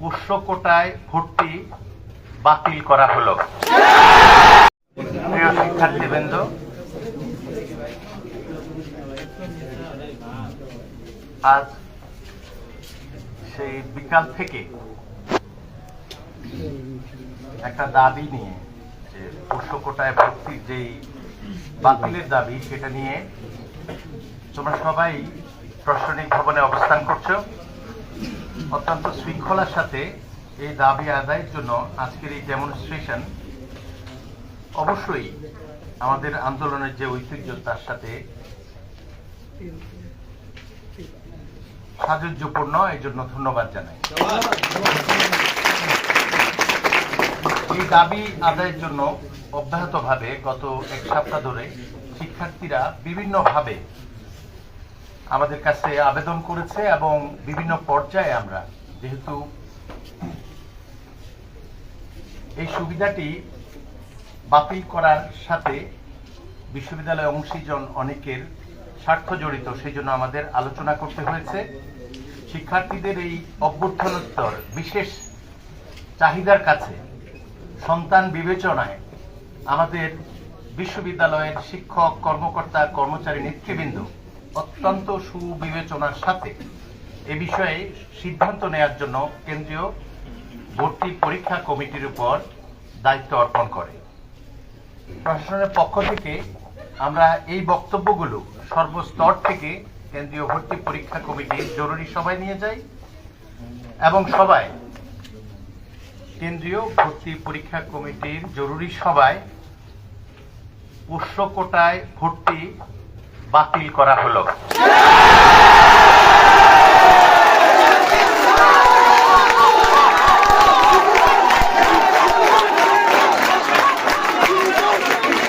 পোষ্য কোটায় ভর্তি বাতিল করা হলো। প্রিয় শিক্ষার্থীবৃন্দ, আজ সেই বিকাল থেকে একটা দাবি নিয়ে, যে পোষ্য কোটায় ভর্তির যেই বাতিলের দাবি, সেটা নিয়ে তোমরা সবাই প্রশাসনিক ভবনে অবস্থান করছ। অত্যন্ত শৃঙ্খলার সাথে এই দাবি আদায়ের জন্য আজকের এই ডেমনস্ট্রেশন অবশ্যই আমাদের আন্দোলনের যে ঐতিহ্য, তার সাথে সাজুজ্যপূর্ণ এই জন্য ধন্যবাদ জানাই। এই দাবি আদায়ের জন্য অব্যাহতভাবে গত এক সপ্তাহ ধরে শিক্ষার্থীরা বিভিন্নভাবে আমাদের কাছে আবেদন করেছে এবং বিভিন্ন পর্যায়ে আমরা, যেহেতু এই সুবিধাটি বাতিল করার সাথে বিশ্ববিদ্যালয় অংশীজন অনেকের স্বার্থ জড়িত সেই জন্য আমাদের আলোচনা করতে হয়েছে। শিক্ষার্থীদের এই অভ্যর্থনোত্তর বিশেষ চাহিদার কাছে, সন্তান বিবেচনায় আমাদের বিশ্ববিদ্যালয়ের শিক্ষক, কর্মকর্তা, কর্মচারী, নেতৃবৃন্দ অত্যন্ত সুবিবেচনার সাথে এ বিষয়ে সিদ্ধান্ত নেয়ার জন্য কেন্দ্রীয় ভর্তি পরীক্ষা কমিটির উপর দায়িত্ব অর্পণ করে। প্রশাসনের পক্ষ থেকে আমরা এই বক্তব্যগুলো সর্বস্তর থেকে কেন্দ্রীয় ভর্তি পরীক্ষা কমিটির জরুরি সভায় নিয়ে যাই এবং সবাই কেন্দ্রীয় ভর্তি পরীক্ষা কমিটির জরুরি সভায় পোষ্য কোটায় ভর্তি বাতিল করা হলো।